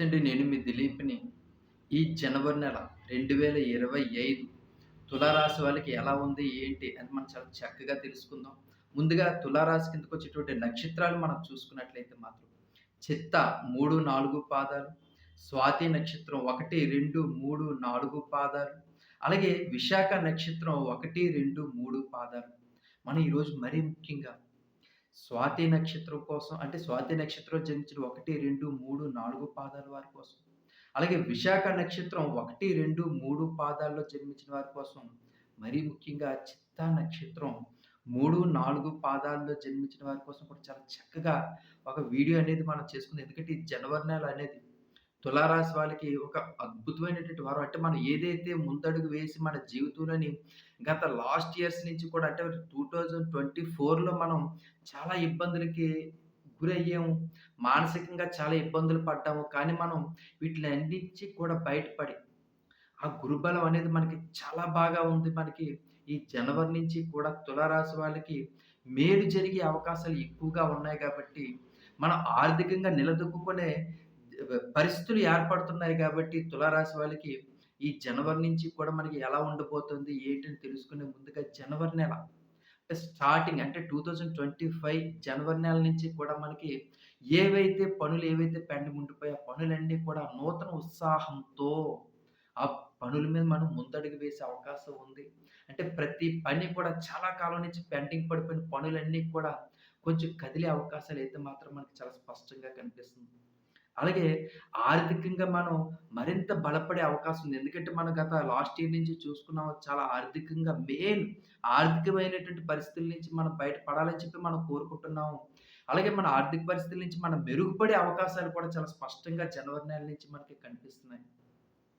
నమస్తే అండి నేను మీ దిలీప్ని ఈ జనవరి నెల రెండు వేల ఇరవై ఐదు తులారాశి వాళ్ళకి ఎలా ఉంది ఏంటి అని మనం చాలా చక్కగా తెలుసుకుందాం. ముందుగా తులారాశి కిందకు వచ్చేటువంటి నక్షత్రాలు మనం చూసుకున్నట్లయితే మాత్రం చిత్త మూడు నాలుగు పాదాలు స్వాతి నక్షత్రం ఒకటి రెండు మూడు నాలుగు పాదాలు అలాగే విశాఖ నక్షత్రం ఒకటి రెండు మూడు పాదాలు. మనం ఈరోజు మరీ ముఖ్యంగా స్వాతి నక్షత్రం కోసం అంటే స్వాతి నక్షత్రం జన్మించిన ఒకటి రెండు మూడు నాలుగు పాదాల వారి కోసం. అలాగే విశాఖ నక్షత్రం ఒకటి రెండు మూడు పాదాల్లో జన్మించిన వారి కోసం. మరీ ముఖ్యంగా చిత్తా నక్షత్రం మూడు నాలుగు పాదాల్లో జన్మించిన వారి కోసం కూడా చాలా చక్కగా ఒక వీడియో అనేది మనం చేసుకుంది. ఎందుకంటే ఈ జనవరి నెల అనేది తులారాశి వాళ్ళకి ఒక అద్భుతమైనటువంటి వారం. అంటే మనం ఏదైతే ముందడుగు వేసి మన జీవితంలోని గత లాస్ట్ ఇయర్స్ నుంచి కూడా అంటే టూ థౌజండ్ ట్వంటీ ఫోర్లో మనం చాలా ఇబ్బందులకి గురయ్యాము. మానసికంగా చాలా ఇబ్బందులు పడ్డాము. కానీ మనం వీటిని అన్నించి కూడా బయటపడి ఆ గురుబలం అనేది మనకి చాలా బాగా ఉంది. మనకి ఈ జనవరి నుంచి కూడా తులారాశి వాళ్ళకి మేలు జరిగే అవకాశాలు ఎక్కువగా ఉన్నాయి కాబట్టి మనం ఆర్థికంగా నిలదొక్కునే పరిస్థితులు ఏర్పడుతున్నాయి కాబట్టి తులారాశి వాళ్ళకి ఈ జనవరి నుంచి కూడా మనకి ఎలా ఉండబోతుంది ఏంటని తెలుసుకునే ముందుగా జనవరి నెల. స్టార్టింగ్ అంటే టూ థౌజండ్ ట్వంటీ ఫైవ్ జనవరి నెల నుంచి కూడా మనకి ఏవైతే పనులు ఏవైతే పెండింగ్ ఉండిపోయా పనులన్నీ కూడా నూతన ఉత్సాహంతో ఆ పనుల మీద మనం ముందడుగు వేసే అవకాశం ఉంది. అంటే ప్రతి పని కూడా చాలా కాలం నుంచి పెండింగ్ పడిపోయిన పనులన్నీ కూడా కొంచెం కదిలే అవకాశాలు అయితే మాత్రం మనకి చాలా స్పష్టంగా కనిపిస్తుంది. అలాగే ఆర్థికంగా మనం మరింత బలపడే అవకాశం ఉంది. ఎందుకంటే మనం గత లాస్ట్ ఇయర్ నుంచి చూసుకున్నాం చాలా ఆర్థికంగా మెయిన్ ఆర్థికమైనటువంటి పరిస్థితుల నుంచి మనం బయటపడాలని చెప్పి మనం కోరుకుంటున్నాము. అలాగే మన ఆర్థిక పరిస్థితుల నుంచి మనం మెరుగుపడే అవకాశాలు కూడా చాలా స్పష్టంగా జనవరి నెల నుంచి మనకి కనిపిస్తున్నాయి.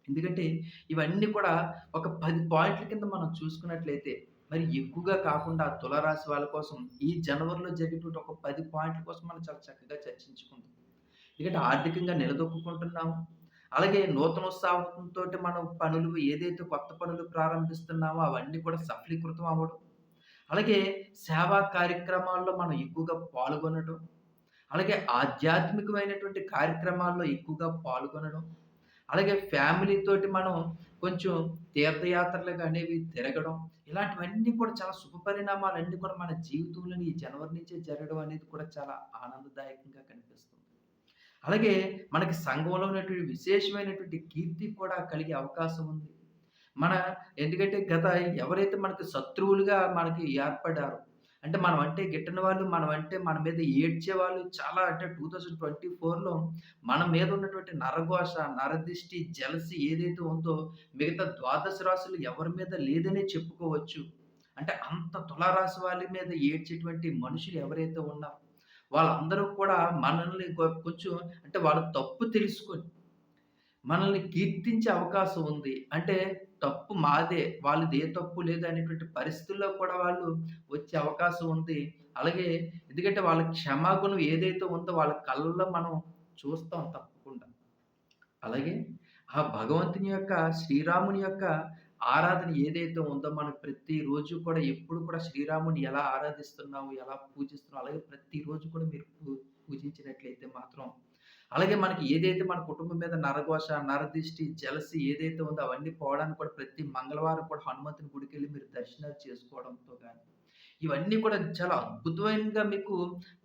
ఎందుకంటే ఇవన్నీ కూడా ఒక పది పాయింట్ల కింద మనం చూసుకున్నట్లయితే మరి ఎక్కువగా కాకుండా తులరాశి వాళ్ళ కోసం ఈ జనవరిలో జరిగేటువంటి ఒక పది పాయింట్ల కోసం మనం చాలా చక్కగా చర్చించుకుందాం. ఎందుకంటే ఆర్థికంగా నిలదొక్కుకుంటున్నాము. అలాగే నూతనోత్సాహంతో మనం పనులు ఏదైతే కొత్త పనులు ప్రారంభిస్తున్నామో అవన్నీ కూడా సఫలీకృతం అవ్వడం. అలాగే సేవా కార్యక్రమాల్లో మనం ఎక్కువగా పాల్గొనడం. అలాగే ఆధ్యాత్మికమైనటువంటి కార్యక్రమాల్లో ఎక్కువగా పాల్గొనడం. అలాగే ఫ్యామిలీతోటి మనం కొంచెం తీర్థయాత్రలకు అనేవి తిరగడం. ఇలాంటివన్నీ కూడా చాలా శుభ పరిణామాలన్నీ కూడా మన జీవితంలోని ఈ జనవరి నుంచే జరగడం అనేది కూడా చాలా ఆనందదాయకంగా కనిపిస్తుంది. అలాగే మనకి సంఘంలో ఉన్నటువంటి విశేషమైనటువంటి కీర్తి కూడా కలిగే అవకాశం ఉంది. మన ఎందుకంటే గత ఎవరైతే మనకి శత్రువులుగా మనకి ఏర్పడ్డారో, అంటే మనం అంటే గిట్టని వాళ్ళు, మనం అంటే మన మీద ఏడ్చే వాళ్ళు చాలా అంటే 2024లో మన మీద ఉన్నటువంటి నరఘోష, నరదిష్టి, జలసి ఏదైతే ఉందో మిగతా ద్వాదశ రాశులు ఎవరి మీద లేదనే చెప్పుకోవచ్చు. అంటే అంత తులారాశి వాళ్ళ మీద ఏడ్చేటువంటి మనుషులు ఎవరైతే ఉన్నారో వాళ్ళందరూ కూడా మనల్ని కొంచెం అంటే వాళ్ళ తప్పు తెలుసుకొని, మనల్ని కీర్తించే అవకాశం ఉంది. అంటే తప్పు మాదే, వాళ్ళది ఏ తప్పు లేదు అనేటువంటి పరిస్థితుల్లో కూడా వాళ్ళు వచ్చే అవకాశం ఉంది. అలాగే ఎందుకంటే వాళ్ళ క్షమాగుణం ఏదైతే ఉందో వాళ్ళ కళ్ళల్లో మనం చూస్తాం తప్పకుండా. అలాగే ఆ భగవంతుని యొక్క శ్రీరాముని యొక్క ఆరాధన ఏదైతే ఉందో మనం ప్రతిరోజు కూడా ఎప్పుడు కూడా శ్రీరాముని ఎలా ఆరాధిస్తున్నావు ఎలా పూజిస్తున్నావు అలాగే ప్రతిరోజు కూడా మీరు పూ పూజించినట్లయితే మాత్రం అలాగే మనకి ఏదైతే మన కుటుంబం మీద నరఘోష, నరదిష్టి, జలసి ఏదైతే ఉందో అవన్నీ పోవడానికి కూడా ప్రతి మంగళవారం కూడా హనుమంతుని గుడికి వెళ్ళి మీరు దర్శనాలు చేసుకోవడంతో కానీ ఇవన్నీ కూడా చాలా అద్భుతమైనగా మీకు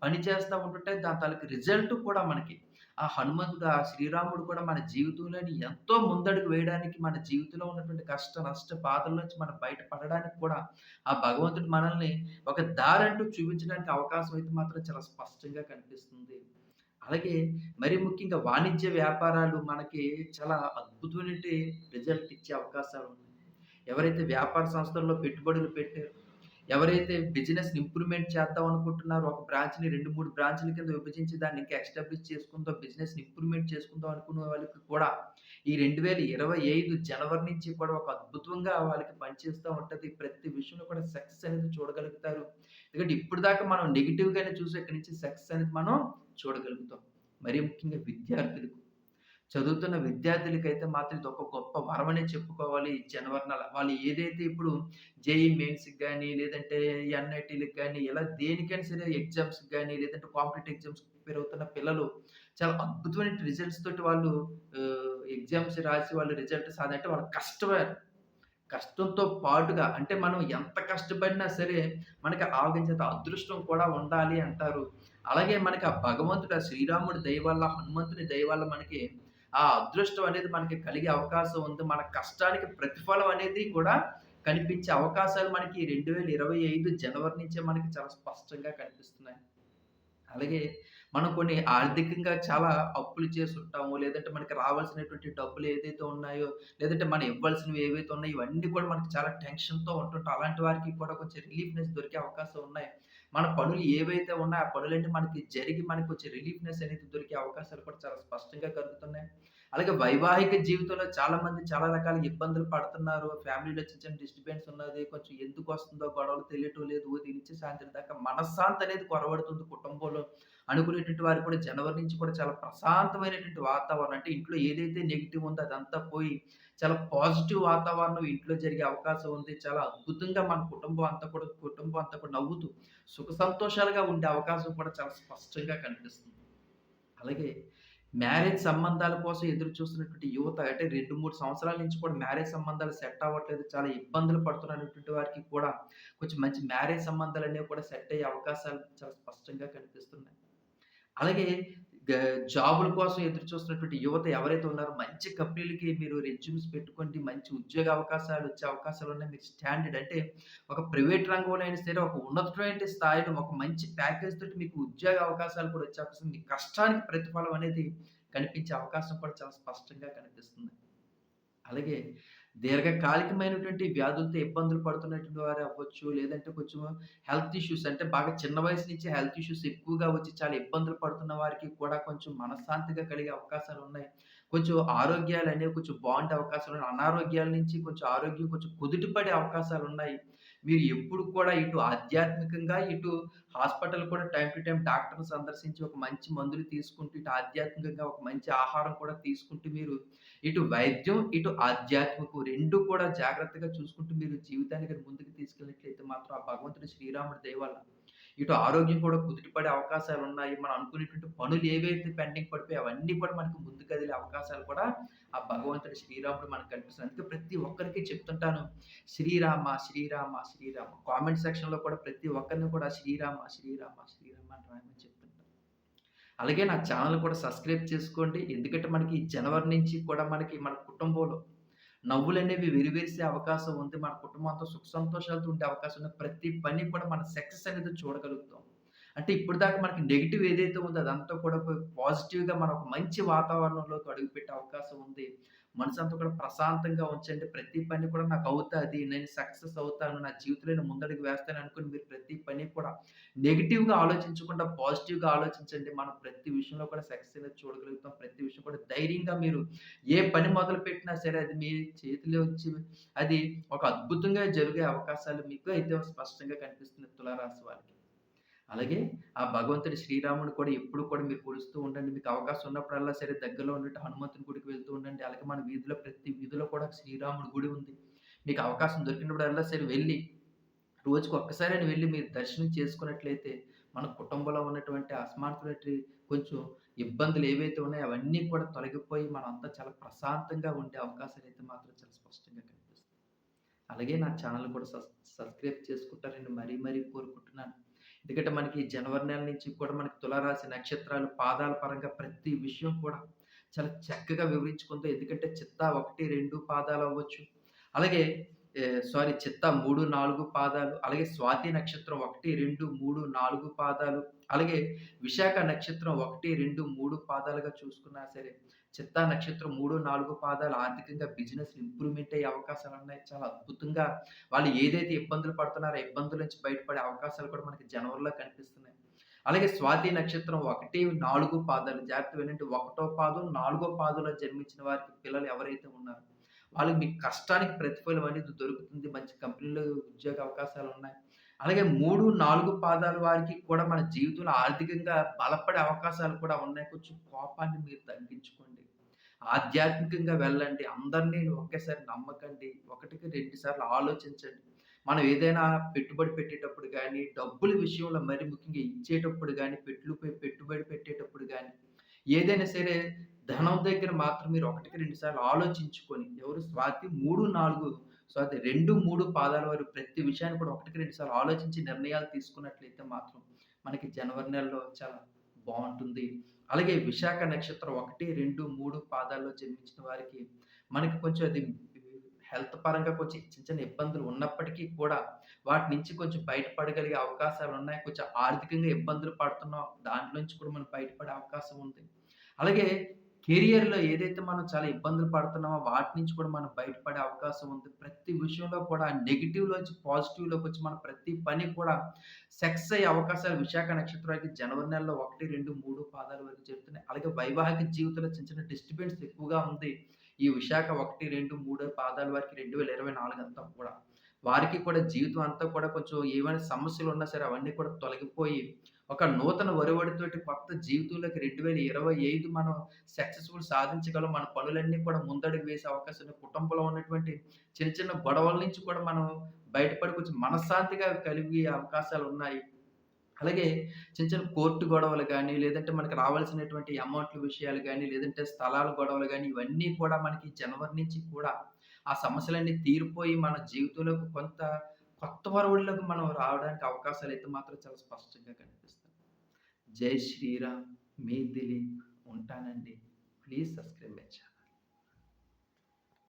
పనిచేస్తా ఉంటుంటే దాని తాలూకు రిజల్ట్ కూడా మనకి ఆ హనుమంతుడు, ఆ శ్రీరాముడు కూడా మన జీవితంలోని ఎంతో ముందడుగు వేయడానికి, మన జీవితంలో ఉన్నటువంటి కష్ట, నష్ట బాధల నుంచి మనం బయటపడడానికి కూడా ఆ భగవంతుడు మనల్ని ఒక దారంటూ చూపించడానికి అవకాశం అయితే మాత్రం చాలా స్పష్టంగా కనిపిస్తుంది. అలాగే మరి ముఖ్యంగా వాణిజ్య వ్యాపారాలు మనకి చాలా అద్భుతమైన రిజల్ట్ ఇచ్చే అవకాశాలు ఉన్నాయి ఎవరైతే వ్యాపార సంస్థల్లో పెట్టుబడులు పెట్టారో ఎవరైతే బిజినెస్ ఇంప్రూవ్‌మెంట్ చేద్దాం అనుకుంటున్నారో, ఒక బ్రాంచ్‌ని 2, 3 బ్రాంచ్‌ల కింద విభజించి దాన్ని ఇంకా ఎస్టాబ్లిష్ చేసుకుందాం, బిజినెస్ ఇంప్రూవ్‌మెంట్ చేసుకుందాం అనుకునే వాళ్ళకి కూడా ఈ 2025 జనవరి నుంచి కూడా ఒక అద్భుతంగా వాళ్ళకి పనిచేస్తూ ఉంటుంది ప్రతి విషయంలో కూడా సక్సెస్ అనేది చూడగలుగుతారు. ఎందుకంటే ఇప్పటిదాకా మనం నెగిటివ్గానే చూసి ఇక్కడి నుంచి సక్సెస్ అనేది మనం చూడగలుగుతాం. మరీ ముఖ్యంగా విద్యార్థులకు. చదువుతున్న విద్యార్థులకైతే మాత్రం ఇది ఒక గొప్ప వరమనే చెప్పుకోవాలి ఈ జనవరి నెల. వాళ్ళు ఏదైతే ఇప్పుడు జేఈ మెయిన్స్‌కి కానీ లేదంటే ఎన్‌ఐటీ‌లకి కానీ ఇలా దేనికైనా సరే ఎగ్జామ్స్‌కి కానీ లేదంటే కాంపిటేటివ్ ఎగ్జామ్స్ ప్రిపేర్ అవుతున్న పిల్లలు చాలా అద్భుతమైన రిజల్ట్స్ తోటి వాళ్ళు ఎగ్జామ్స్ రాసి వాళ్ళు రిజల్ట్ సాధంటే వాళ్ళు కష్టమే కష్టంతో పాటుగా అంటే మనం ఎంత కష్టపడినా సరే మనకి ఆవగించేంత అదృష్టం కూడా ఉండాలి అంటారు. అలాగే మనకి ఆ భగవంతుడు ఆ శ్రీరాముడి దయ వల్ల, హనుమంతుని దయ వల్ల మనకి ఆ అదృష్టం అనేది మనకి కలిగే అవకాశం ఉంది. మన కష్టానికి ప్రతిఫలం అనేది కూడా కనిపించే అవకాశాలు మనకి 2025 జనవరి నుంచే మనకి చాలా స్పష్టంగా కనిపిస్తున్నాయి. అలాగే మనం కొన్ని ఆర్థికంగా చాలా అప్పులు చేసుంటాము. లేదంటే మనకి రావాల్సినటువంటి డబ్బులు ఏదైతే ఉన్నాయో, లేదంటే మనం ఇవ్వాల్సినవి ఏవైతే ఉన్నాయో, ఇవన్నీ కూడా మనకి చాలా టెన్షన్‌తో ఉంటుంటాం. అలాంటి వారికి కూడా కొంచెం రిలీఫ్‌నెస్ దొరికే అవకాశం ఉన్నాయి. మన పనులు ఏవైతే ఉన్నాయో, ఆ పనులన్నీ మనకి జరిగి మనకు కొంచెం రిలీఫ్‌నెస్ అనేది దొరికే అవకాశాలు కూడా చాలా స్పష్టంగా కలుగుతున్నాయి. అలాగే వైవాహిక జీవితంలో చాలామంది చాలా రకాల ఇబ్బందులు పడుతున్నారు. ఫ్యామిలీలో చిన్న డిస్టర్బెన్స్ ఉన్నది. కొంచెం ఎందుకు వస్తుందో గొడవలు తెలియటం లేదు. ఉదయం నుంచి సాయంత్రం దాకా మనశ్శాంతి అనేది కొరవడుతుంది కుటుంబంలో. అనుకునేటువంటి వారు కూడా జనవరి నుంచి కూడా చాలా ప్రశాంతమైనటువంటి వాతావరణం అంటే ఇంట్లో ఏదైతే నెగిటివ్ ఉందో అదంతా పోయి చాలా పాజిటివ్ వాతావరణం ఇంట్లో జరిగే అవకాశం ఉంది. చాలా అద్భుతంగా మన కుటుంబం అంతా కూడా కుటుంబం అంతా కూడా నవ్వుతూ సుఖ సంతోషాలుగా ఉండే అవకాశం కూడా చాలా స్పష్టంగా కనిపిస్తుంది. అలాగే మ్యారేజ్ సంబంధాల కోసం ఎదురు చూస్తున్నటువంటి యువత అంటే 2, 3 సంవత్సరాల నుంచి కూడా మ్యారేజ్ సంబంధాలు సెట్ అవ్వట్లేదు. చాలా ఇబ్బందులు పడుతున్నటువంటి వారికి కూడా కొంచెం మంచి మ్యారేజ్ సంబంధాలు అనేవి కూడా సెట్ అయ్యే అవకాశాలు చాలా స్పష్టంగా కనిపిస్తున్నాయి. అలాగే జాబుల కోసం ఎదురు చూస్తున్నటువంటి యువత ఎవరైతే ఉన్నారో మంచి కంపెనీలకి మీరు రెజ్యూమ్స్ పెట్టుకోండి. మంచి ఉద్యోగ అవకాశాలు వచ్చే అవకాశాలు ఉన్నాయి మీరు స్టాండర్డ్ అంటే ఒక ప్రైవేట్ రంగంలో అయినా సరే ఒక ఉన్నతమైన స్థాయిలో ఒక మంచి ప్యాకేజ్ తోటి మీకు ఉద్యోగ అవకాశాలు కూడా వచ్చే అవకాశం మీ కష్టానికి ప్రతిఫలం అనేది కనిపించే అవకాశం కూడా చాలా స్పష్టంగా కనిపిస్తుంది. అలాగే దీర్ఘకాలికమైనటువంటి వ్యాధులతో ఇబ్బందులు పడుతున్నటువంటి వారు అవ్వచ్చు. లేదంటే కొంచెం హెల్త్ ఇష్యూస్ అంటే బాగా చిన్న వయసు నుంచి హెల్త్ ఇష్యూస్ ఎక్కువగా వచ్చి చాలా ఇబ్బందులు పడుతున్న వారికి కూడా కొంచెం మనశ్శాంతిగా కలిగే అవకాశాలు ఉన్నాయి కొంచెం ఆరోగ్యాలు అనేవి కొంచెం బాగుంటాయి అవకాశాలు ఉన్నాయి అనారోగ్యాల నుంచి కొంచెం ఆరోగ్యం కొంచెం కుదుటిపడే అవకాశాలు ఉన్నాయి మీరు ఎప్పుడు కూడా ఇటు ఆధ్యాత్మికంగా, ఇటు హాస్పిటల్ కూడా టైం టు టైం డాక్టర్‌ని సందర్శించి ఒక మంచి మందులు తీసుకుంటూ, ఇటు ఆధ్యాత్మికంగా ఒక మంచి ఆహారం కూడా తీసుకుంటూ మీరు ఇటు వైద్యం, ఇటు ఆధ్యాత్మికం రెండు కూడా జాగ్రత్తగా చూసుకుంటూ మీరు జీవితానికి ముందుకు తీసుకెళ్ళినట్లయితే మాత్రం ఆ భగవంతుడు శ్రీరాముడి దయ ఇటు ఆరోగ్యం కూడా కుదిటిపడే అవకాశాలు ఉన్నాయి మనం అనుకునేటువంటి పనులు ఏవైతే పెండింగ్ పడిపోయి అవన్నీ కూడా మనకు ముందు కదిలే అవకాశాలు కూడా ఆ భగవంతుడు శ్రీరాముడు మనకు కనిపిస్తుంది అందుకే ప్రతి ఒక్కరికి చెప్తుంటాను. శ్రీరామ, శ్రీరామ, శ్రీరామ కామెంట్ సెక్షన్‌లో కూడా ప్రతి ఒక్కరిని కూడా శ్రీరామ, శ్రీరామ, శ్రీరామ అని రాయమని చెప్తుంటాను. అలాగే నా ఛానల్ కూడా సబ్స్క్రైబ్ చేసుకోండి. ఎందుకంటే మనకి జనవరి నుంచి కూడా మనకి మన కుటుంబంలో నవ్వులనేవి విరివేసే అవకాశం ఉంది. మన కుటుంబంతో సుఖ సంతోషాలతో ఉండే అవకాశం ఉంది. ప్రతి పని కూడా మనం సక్సెస్ అనేది చూడగలుగుతాం. అంటే ఇప్పుడు దాకా మనకి నెగిటివ్ ఏదైతే ఉందో అదంతా కూడా పాజిటివ్‌గా మనం ఒక మంచి వాతావరణంలోకి అడుగుపెట్టే అవకాశం ఉంది. మనసు అంతా కూడా ప్రశాంతంగా ఉంచండి. ప్రతి పని కూడా నాకు అవుతుంది నేను సక్సెస్ అవుతాను. నా జీవితంలో నేను ముందడుగు వేస్తాను అనుకుని మీరు ప్రతి పని కూడా నెగిటివ్గా ఆలోచించకుండా పాజిటివ్‌గా ఆలోచించండి. మనం ప్రతి విషయంలో కూడా సక్సెస్ అనేది చూడగలుగుతాం. ప్రతి విషయం కూడా ధైర్యంగా మీరు ఏ పని మొదలు పెట్టినా సరే అది మీ చేతిలో వచ్చి అది ఒక అద్భుతంగా జరిగే అవకాశాలు మీకు అయితే స్పష్టంగా కనిపిస్తుంది తులారాశి వారికి. అలాగే ఆ భగవంతుడి శ్రీరాముడు కూడా ఎప్పుడు కూడా మీరు కొలుస్తూ ఉండండి. మీకు అవకాశం ఉన్నప్పుడల్లా సరే దగ్గరలో ఉన్నట్టు హనుమంతుని గుడికి వెళ్తూ ఉండండి. అలాగే మన వీధిలో ప్రతి వీధిలో కూడా శ్రీరాముడి గుడి ఉంది. మీకు అవకాశం దొరికినప్పుడల్లా సరే వెళ్ళి రోజుకి ఒక్కసారి వెళ్ళి మీరు దర్శనం చేసుకున్నట్లయితే మన కుటుంబంలో ఉన్నటువంటి అసమానతలటి కొంచెం ఇబ్బందులు ఏవైతే ఉన్నాయో అవన్నీ కూడా తొలగిపోయి మనంతా చాలా ప్రశాంతంగా ఉండే అవకాశాలైతే మాత్రం చాలా స్పష్టంగా కనిపిస్తుంది అలాగే నా ఛానల్ కూడా సబ్స్క్రైబ్ చేసుకుంటారని మరీ మరీ కోరుకుంటున్నాను. ఎందుకంటే మనకి జనవరి నెల నుంచి కూడా మనకి తులారాశి నక్షత్రాలు పాదాల పరంగా ప్రతి విషయం కూడా చాలా చక్కగా వివరించుకుందో ఎందుకంటే చిత్త ఒకటి రెండు పాదాలు అవ్వచ్చు. అలాగే సారీ చిత్త మూడు నాలుగు పాదాలు, అలాగే స్వాతి నక్షత్రం 1, 2, 3, 4 పాదాలు, అలాగే విశాఖ నక్షత్రం 1, 2, 3 పాదాలుగా చూసుకున్నా సరే, చిత్తా నక్షత్రం 3, 4 పాదాలు ఆర్థికంగా బిజినెస్ ఇంప్రూవ్‌మెంట్ అయ్యే అవకాశాలు ఉన్నాయి చాలా అద్భుతంగా వాళ్ళు ఏదైతే ఇబ్బందులు పడుతున్నారో, ఇబ్బందుల నుంచి బయటపడే అవకాశాలు కూడా మనకి జనవరిలో కనిపిస్తున్నాయి. అలాగే స్వాతి నక్షత్రం 1, 4 పాదాలు జాగ్రత్త ఏంటంటే ఒకటో పాదం, నాలుగో పాదంలో జన్మించిన వారికి పిల్లలు ఎవరైతే ఉన్నారో, వాళ్ళకి మీ కష్టానికి ప్రతిఫలం అనేది దొరుకుతుంది. మంచి కంపెనీలో ఉద్యోగ అవకాశాలు ఉన్నాయి అలాగే 3, 4 పాదాల వారికి కూడా మన జీవితంలో ఆర్థికంగా బలపడే అవకాశాలు కూడా ఉన్నాయి. కొంచెం కోపాన్ని మీరు తగ్గించుకోండి. ఆధ్యాత్మికంగా వెళ్ళండి. అందరిని ఒకేసారి నమ్మకండి. ఒకటికి రెండు సార్లు ఆలోచించండి. మనం ఏదైనా పెట్టుబడి పెట్టేటప్పుడు కానీ డబ్బుల విషయంలో మరి ముఖ్యంగా ఇచ్చేటప్పుడు కానీ పెట్టుపై పెట్టుబడి పెట్టేటప్పుడు కానీ ఏదైనా సరే ధనం దగ్గర మాత్రం మీరు ఒకటికి రెండు సార్లు ఆలోచించుకొని ఎవరు స్వాతి 3, సో అది రెండు మూడు పాదాల వారు ప్రతి విషయాన్ని కూడా ఒకటికి రెండు సార్లు ఆలోచించి నిర్ణయాలు తీసుకున్నట్లయితే మాత్రం మనకి జనవరి నెలలో చాలా బాగుంటుంది అలాగే విశాఖ నక్షత్రం 1, 2, 3 పాదాల్లో జన్మించిన వారికి మనకి కొంచెం అది హెల్త్ పరంగా కొంచెం చిన్న చిన్న ఇబ్బందులు ఉన్నప్పటికీ కూడా వాటి నుంచి కొంచెం బయటపడగలిగే అవకాశాలు ఉన్నాయి కొంచెం ఆర్థికంగా ఇబ్బందులు పడుతున్నాం. దాంట్లో నుంచి కూడా మనం బయటపడే అవకాశం ఉంది. అలాగే కెరియర్‌లో ఏదైతే మనం చాలా ఇబ్బందులు పడుతున్నామో వాటి నుంచి కూడా మనం బయటపడే అవకాశం ఉంది. ప్రతి విషయంలో కూడా నెగిటివ్లోంచి పాజిటివ్లోకి వచ్చి మన ప్రతి పని కూడా సక్సెస్ అయ్యే అవకాశాలు విశాఖ నక్షత్రానికి జనవరి నెలలో 1, 2, 3 పాదాల వరకు జరుగుతున్నాయి. అలాగే వైవాహిక జీవితంలో చిన్న చిన్న డిస్టర్బెన్స్ ఎక్కువగా ఉంది. ఈ విశాఖ 1, 2, 3 పాదాల వారికి 2024 అంతా కూడా. వారికి కూడా జీవితం అంతా కూడా కొంచెం ఏమైనా సమస్యలు ఉన్నా సరే అవన్నీ కూడా తొలగిపోయి ఒక నూతన ఒరవడితోటి కొత్త జీవితంలోకి 2025 మనం సక్సెస్‌ఫుల్ సాధించగలం. మన పనులన్నీ కూడా ముందడుగు వేసే అవకాశం కుటుంబంలో ఉన్నటువంటి చిన్న చిన్న గొడవల నుంచి కూడా మనం బయటపడి కొంచెం మనశ్శాంతిగా కలిగే అవకాశాలు ఉన్నాయి అలాగే చిన్న చిన్న కోర్టు గొడవలు కానీ లేదంటే మనకి రావాల్సినటువంటి అమౌంట్‌ల విషయాలు కానీ లేదంటే స్థలాల గొడవలు కానీ ఇవన్నీ కూడా మనకి జనవరి నుంచి కూడా ఆ సమస్యలన్నీ తీరిపోయి మన జీవితంలోకి కొంత కొత్త ఒరవడిలోకి మనం రావడానికి అవకాశాలు అయితే మాత్రం చాలా స్పష్టంగా కనిపిస్తుంది జై శ్రీరామ్. మీ దిలీప్. ఉంటానండి. Please subscribe my channel